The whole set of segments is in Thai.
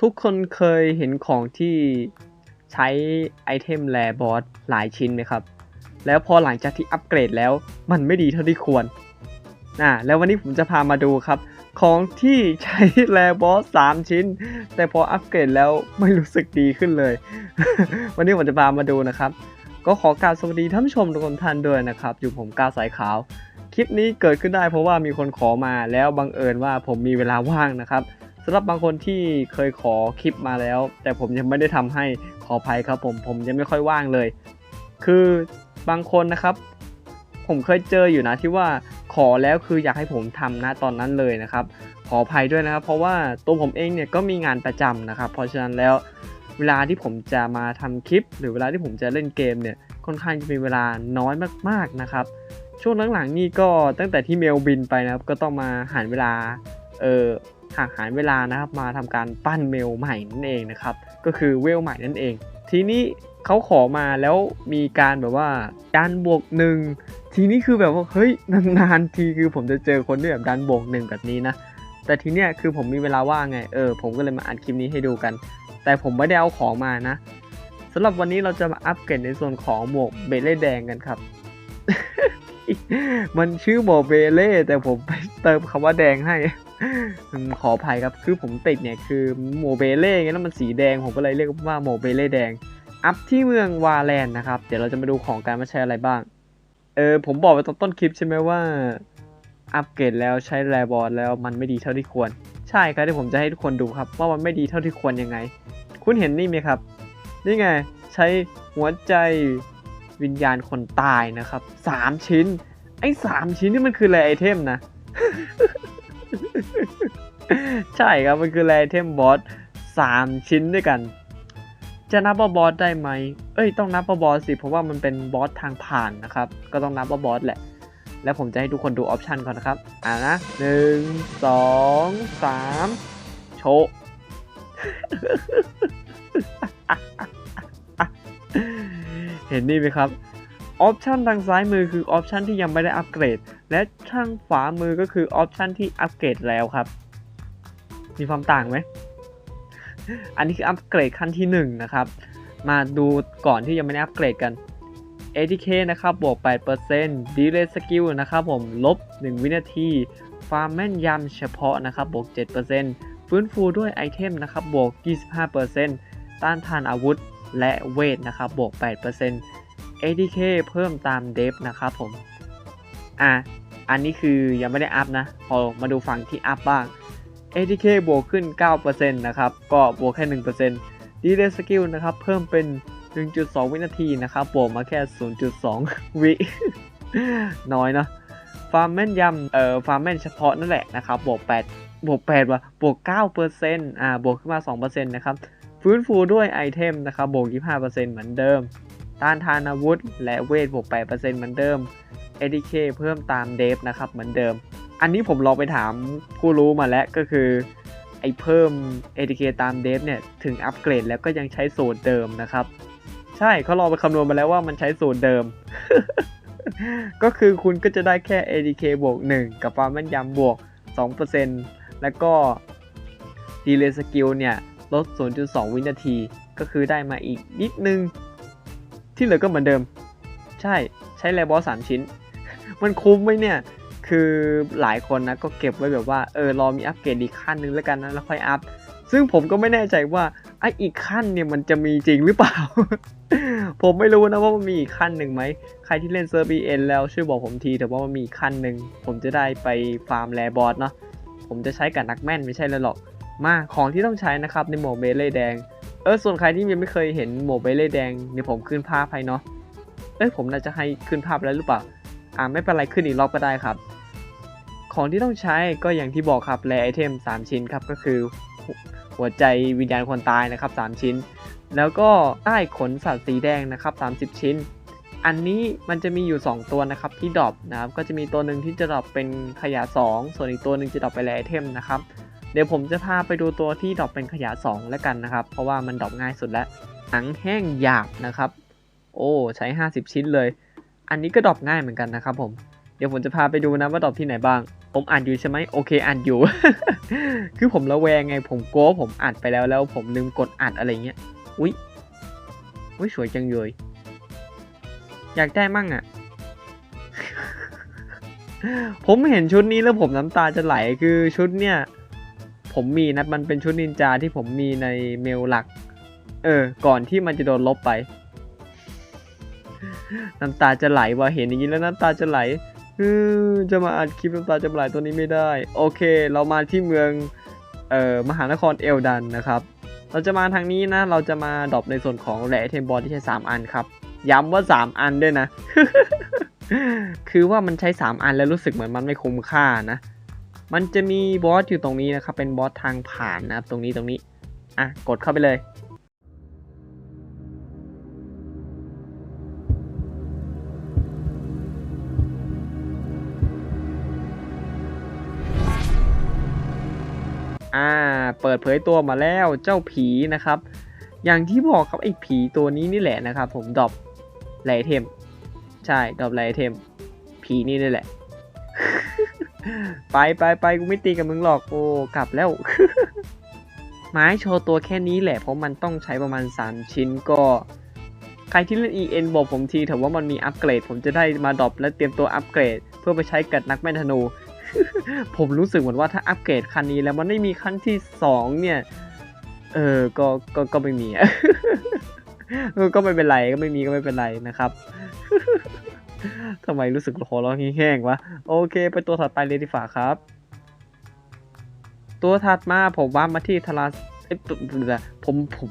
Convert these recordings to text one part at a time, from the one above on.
ทุกคนเคยเห็นของที่ใช้ไอเทมแลบอสหลายชิ้นไหมครับ แล้วพอหลังจากที่อัปเกรดแล้วมันไม่ดีเท่าที่ควรอ่าแล้ววันนี้ผมจะพามาดูครับ ของที่ใช้แลบอสสามชิ้น แต่พออัปเกรดแล้วไม่รู้สึกดีขึ้นเลย วันนี้ผมจะพามาดูนะครับ ก็ขอกราบสวัสดีท่านผู้ชมทุกคนท่านด้วยนะครับ อยู่ผมกาสายขาว คลิปนี้เกิดขึ้นได้เพราะว่ามีคนขอมาแล้วบังเอิญว่าผมมีเวลาว่างนะครับำหรับบางคนที่เคยขอคลิปมาแล้ว แต่ผมยังไม่ได้ทำให้ขออภัยครับผมผมยังไม่ค่อยว่างเลย คือบางคนนะครับ ผมเคยเจออยู่นะที่ว่าขอแล้วคืออยากให้ผมทำนะตอนนั้นเลยนะครับ ขออภัยด้วยนะครับ เพราะว่าตัวผมเองเนี่ยก็มีงานประจำนะครับ เพราะฉะนั้นแล้วเวลาที่ผมจะมาทำคลิป หรือเวลาที่ผมจะเล่นเกมเนี่ยค่อนข้างจะมีเวลาน้อยมากๆนะครับ ช่วงหลังๆนี่ก็ตั้งแต่ที่เมลบินไปนะครับ ก็ต้องมาหารเวลาเออ หากหารเวลานะครับมาทำการปั้นเมลใหม่นั่นเองนะครับ ก็คือเวลใหม่นั่นเอง ทีนี้เขาขอมาแล้วมีการแบบว่าดันบวกหนึ่งทีนี้คือแบบว่าเฮ้ยนานๆทีคือผมจะเจอคนที่แบบดันบวกหนึ่งแบบนี้นะแต่ทีเนี้ยคือผมมีเวลาว่างไงเออผมก็เลยมาอัดคลิปนี้ให้ดูกัน แต่ผมไม่ได้เอาของมานะสำหรับวันนี้เราจะมาอัปเกรดในส่วนของหมวกเบเล่แดงกันครับ มันชื่อหมวกเบเล่แต่ผมไปเติมคำว่าแดงให้ ขออภัยครับ คือผมติดเนี่ยคือโมเบเล่ไงแล้วมันสีแดง ผมก็เลยเรียกว่าโมเบเล่แดง อัพที่เมืองวาแลนด์นะครับ เดี๋ยวเราจะมาดูของการมาใช้อะไรบ้าง เออผมบอกไปตอนต้นคลิปใช่ไหมว่า อัปเกรดแล้วใช้แรบอร์ดแล้วมันไม่ดีเท่าที่ควร ใช่ครับที่ผมจะให้ทุกคนดูครับ ว่ามันไม่ดีเท่าที่ควรยังไง คุณเห็นนี่ไหมครับ นี่ไงใช้หัวใจวิญญาณคนตายนะครับสามชิ้น ไอ้สามชิ้นนี่มันคืออะไรไอเทมนะ ใช่ครับ มันคือแรเทมบอสสามชิ้นด้วยกัน จะนับว่าบอสได้ไหม เอ้ย ต้องนับว่าบอสสิ เพราะว่ามันเป็นบอสทางผ่านนะครับ ก็ต้องนับว่าบอสแหละ แล้วผมจะให้ทุกคนดูออปชันก่อนนะครับ อ่านะหนึ่งสองสามโชว์เห็นนี่ไหมครับ ออปชันทางซ้ายมือคือออปชันที่ยังไม่ได้อัปเกรด และทางขวามือก็คือออปชันที่อัปเกรดแล้วครับ มีความต่างไหม อันนี้คืออัปเกรดขั้นที่1นะครับ มาดูก่อนที่ยังไม่ได้อัปเกรดกัน ATK นะครับ บวก 8% Delay Skill นะครับผม ลบ 1 วินาที ความแม่นยำเฉพาะนะครับ บวก 7%ฟื้นฟูด้วยไอเทมนะครับ บวก 25%ต้านทานอาวุธและเวทนะครับ บวก 8% ATK เพิ่มตามเดฟนะครับผม อะ อันนี้คือยังไม่ได้อัพนะ พอมาดูฝั่งที่อัพบ้าง ATK บวกขึ้น 9%นะครับ ก็บวกแค่1% Delay Skill นะครับ เพิ่มเป็น 1.2 วินาทีนะครับ บวกมาแค่ 0.2 วิ น้อยเนาะ ฟาร์มแม่นยำ เอ่อ ฟาร์มแม่นเฉพาะนั่นแหละนะครับ บวก 8 บวก 8 ว่ะ บวก 9%อ่า บวกขึ้นมา 2%นะครับ ฟื้นฟูด้วยไอเทมนะครับ บวก 25%เหมือนเดิม ต้านทานอาวุธ และเวทบวก 8%เหมือนเดิม ATK เพิ่มตามเดฟนะครับเหมือนเดิม อันนี้ผมลองไปถามผู้รู้มาแล้วก็คือ ไอ้เพิ่ม ATK ตามเดฟเนี่ย ถึงอัปเกรดแล้วก็ยังใช้สูตรเดิมนะครับ ใช่เขาลองไปคำนวณมาแล้วว่ามันใช้สูตรเดิม ก็คือคุณก็จะได้แค่ ATK บวก 1 กับความแม่นยำบวก 2%แล้วก็ Delay Skill เนี่ยลด 0.2 วินาที ก็คือได้มาอีกนิดนึง ที่เหลือก็เหมือนเดิม ใช่ใช้แลบอส3ชิ้น มันคุ้มไหมเนี่ย คือหลายคนนะก็เก็บไว้แบบว่าเออรอมีอัปเกรดอีกขั้นนึงแล้วกันนะแล้วค่อยอัพ ซึ่งผมก็ไม่แน่ใจว่าไออีกขั้นเนี่ยมันจะมีจริงหรือเปล่า ผมไม่รู้นะว่ามันมีอีกขั้นหนึ่งไหม ใครที่เล่นเซอร์บีเอ็นแล้วช่วยบอกผมทีแต่ว่ามันมีขั้นหนึ่งผมจะได้ไปฟาร์มแลบอสเนาะผมจะใช้กับนักแม่นไม่ใช่เลยหรอก มาของที่ต้องใช้นะครับในหมดเบลเล่แดง ออส่วนใครที่ยังไม่เคยเห็นโหมดเบเล่แดงเดี๋ยวผมขึ้นภาพให้เนาะเอ้ยผมน่าจะให้ขึ้นภาพแล้วหรือเปล่าอ่าไม่เป็นไรขึ้นอีกรอบก็ได้ครับ ของที่ต้องใช้ก็อย่างที่บอกครับแรไอเทม 3 ชิ้นครับก็คือหัวหัวใจวิญญาณคนตายนะครับ 3 ชิ้น แล้วก็ใต้ขนสัตว์สีแดงนะครับ 30 ชิ้น อันนี้มันจะมีอยู่ 2 ตัวนะครับที่ดรอปนะครับก็จะมีตัวหนึ่งที่จะดรอปเป็นขยะ 2 ส่วนอีกตัวหนึ่งจะดรอปไปแรไอเทมนะครับ เดี๋ยวผมจะพาไปดูตัวที่ดรอปเป็นขยะ 2 แล้วกันนะครับ เพราะว่ามันดรอปง่ายสุดแล้วหนังแห้งหยาบนะครับ โอ้ใช้ 50 ชิ้นเลย อันนี้ก็ดรอปง่ายเหมือนกันนะครับผม เดี๋ยวผมจะพาไปดูนะว่าดรอปที่ไหนบ้าง ผมอ่านอยู่ใช่ไหมโอเคอ่านอยู่ คือผมระแวงไงผมกลัวว่าผมอัดไปแล้วแล้ว ผมลืมกดอัดอะไรเงี้ย อุ๊ย อุ๊ยสวยจังเลย อยากได้มั่งอะ่ะผมเห็นชุดนี้แล้วผมน้ำตาจะไหลคือชุดเนี่ย ผมมีนะมันเป็นชุดนินจาที่ผมมีในเมลหลัก เออ ก่อนที่มันจะโดนลบไป น้ำตาจะไหลว่ะเห็นอย่างนี้แล้วน้ำตาจะไหลจะมาอัดคลิปน้ำตาจะไหลตัวนี้ไม่ได้ โอเค เรามาที่เมืองเอ่อมหานครเอลดันนะครับ เราจะมาทางนี้นะ เราจะมาดรอปในส่วนของแหล่เทมบอลที่ใช้ 3 อันครับ ย้ำว่า 3 อันด้วยนะ คือว่ามันใช้ 3 อันแล้วรู้สึกเหมือนมันไม่คุ้มค่านะ มันจะมีบอสอยู่ตรงนี้นะครับ เป็นบอสทางผ่านนะครับ ตรงนี้ตรงนี้ อะ กดเข้าไปเลย อ่า เปิดเผยตัวมาแล้วเจ้าผีนะครับ อย่างที่บอกครับไอ้ผีตัวนี้นี่แหละนะครับ ผมดรอปไลเทม ใช่ดรอปไลเทม ผีนี่นี่แหละ ไปไปไปกูไม่ตีกับมึงหรอกโอ้กลับแล้ว ไม้โชว์ตัวแค่นี้แหละเพราะมันต้องใช้ประมาณ 3 ชิ้นก็ ใครที่เล่น EN บอกผมทีเถอะว่ามันมีอัปเกรด ผมจะได้มาดรอปและเตรียมตัวอัปเกรด เพื่อไปใช้กับนักแม่นธนู ผมรู้สึกเหมือนว่าถ้าอัปเกรดคันนี้แล้วมันไม่มีคันที่ 2 เนี่ย เออก็ก็ก็ไม่มีอะก็ไม่เป็นไรก็ไม่มีก็ไม่เป็นไรนะครับ ทำไมรู้สึกคอร้องแห้งๆวะ โอเค ไปตัวถัดไปเลยดีฝ่าครับ ตัวถัดมาผมว่ามาที่ทาราเอ้ยผมผม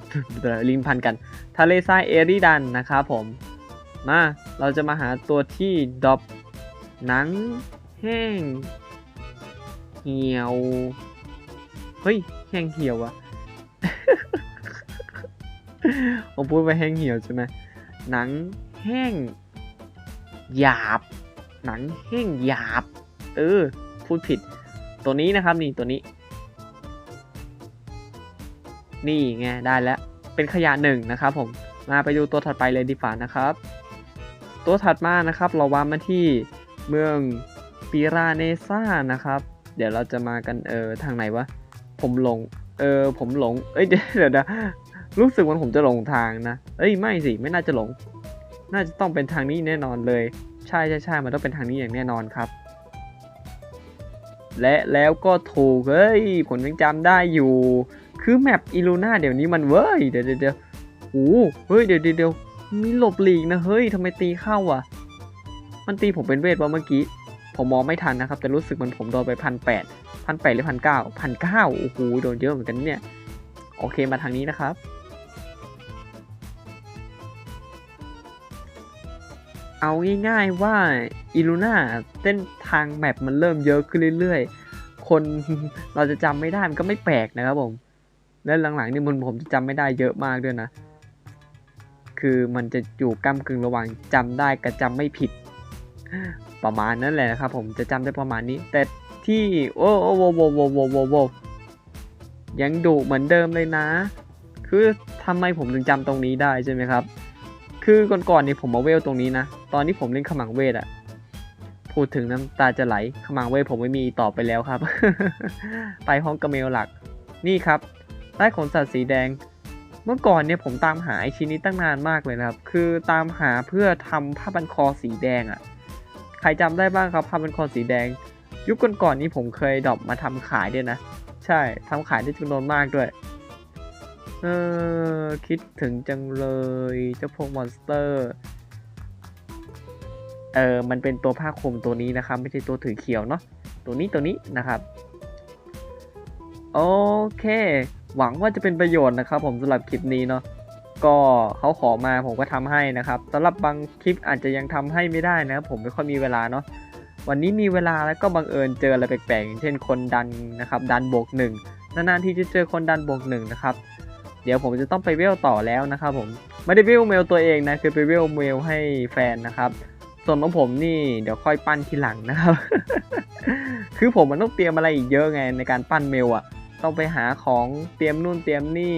ลิงพันกัน ทะเลทรายเอริดันนะครับผม มา เราจะมาหาตัวที่ดรอปหนังแห้ง เหี่ยว เฮ้ย แห้งเหี่ยวอะผมพูดไปแห้งเหี่ยวใช่ไหมหนังแห้ง หยาบ หนังแห้งหยาบ เออ พูดผิด ตัวนี้นะครับนี่ตัวนี้ นี่ไงได้แล้ว เป็นขยะหนึ่งนะครับผม มาไปดูตัวถัดไปเลยดีฝ่านะครับ ตัวถัดมานะครับ เราวางมาที่เมืองปิราเนซ่านะครับ เดี๋ยวเราจะมากันเออทางไหนวะ ผมหลง เออผมหลง เอ้ยเดี๋ยวเดี๋ยวนะรู้สึกว่าผมจะหลงทางนะ เอ้ยไม่สิไม่น่าจะหลง น่าจะต้องเป็นทางนี้แน่นอนเลย ใช่ใช่ใช่มันต้องเป็นทางนี้อย่างแน่นอนครับ และแล้วก็ถูกเฮ้ยผมยังจำได้อยู่ คือแมปอีลูน่าเดี๋ยวนี้มันเว้ยเดี๋ยวเดี๋ยวโอ้เฮ้ยเดี๋ยวเดี๋ยวมีหลบหลีกนะเฮ้ยทำไมตีเข้าอะ มันตีผมเป็นเวทว่าเมื่อกี้ ผมมองไม่ทันนะครับ แต่รู้สึกมันผมโดนไปพันแปดพันแปดหรือพันเก้าพันเก้าโอ้โหโดนเยอะเหมือนกันเนี่ย โอเคมาทางนี้นะครับ เอาง่ายๆว่าอีลูน่าเส้นทางแมปมันเริ่มเยอะขึ้นเรื่อยๆ คนเราจะจำไม่ได้มันก็ไม่แปลกนะครับผม และหลังๆนี่มันผมจะจำไม่ได้เยอะมากด้วยนะ คือมันจะอยู่ก้ากึ่งระหว่างจำได้กับจำไม่ผิด ประมาณนั้นแหละนะครับผมจะจำได้ประมาณนี้ แต่ที่โอ้โอ้โวโวโวโวโวโวยังดุเหมือนเดิมเลยนะ คือทำไมผมถึงจำตรงนี้ได้ใช่ไหมครับ คือก่อนๆนี่ผมมาเวลตรงนี้นะ ตอนที่ผมเล่นขมังเวทอะพูดถึงน้ำตาจะไหลขมังเวทผมไม่มีต่อไปแล้วครับ ไปห้องกระเมลหลัก นี่ครับใต้ขนสัตว์สีแดง เมื่อก่อนเนี่ยผมตามหาไอชิ้นนี้ตั้งนานมากเลยนะครับ คือตามหาเพื่อทำผ้าบันคอสีแดงอะ่ะใครจำได้บ้างครับผ้าบันคอสีแดง ยุคก่อนๆนี้ผมเคยดรอปมาทำขายด้วยนะ ใช่ทำขายได้จำนวนมากด้วย เออคิดถึงจังเลยเจ้าพวกมอนสเตอร์ เออมันเป็นตัวผ้าคลุมตัวนี้นะครับ ไม่ใช่ตัวถือเขียวเนาะตัวนี้ตัวนี้นะครับ โอเค หวังว่าจะเป็นประโยชน์นะครับ ผมสำหรับคลิปนี้เนาะก็เขาขอมาผมก็ทำให้นะครับสำหรับบางคลิปอาจจะยังทำให้ไม่ได้นะครับผมไม่ค่อยมีเวลาเนาะวันนี้มีเวลาแล้วก็บังเอิญเจออะไรแปลกๆอย่างเช่นคนดันนะครับ ดันบวกหนึ่งนานๆที่จะเจอคนดันบวกหนึ่งนะครับ เดี๋ยวผมจะต้องไปเวลต่อแล้วนะครับผมไม่ได้เวลเมลตัวเองนะคือไปเวลเมลให้แฟนนะครับ ส่วนของผมนี่เดี๋ยวค่อยปั้นทีหลังนะครับ คือผมมันต้องเตรียมอะไรอีกเยอะไงในการปั้นเมลอะต้องไปหาของเตรียมนู่นเตรียมนี่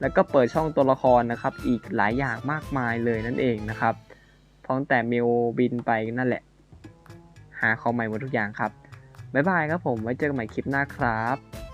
แล้วก็เปิดช่องตัวละครนะครับ อีกหลายอย่างมากมายเลยนั่นเองนะครับพร้อมแต่เมลบินไปนั่นแหละ หาของใหม่หมดทุกอย่างครับบ๊ายบายครับผมไว้เจอกันใหม่คลิปหน้าครับ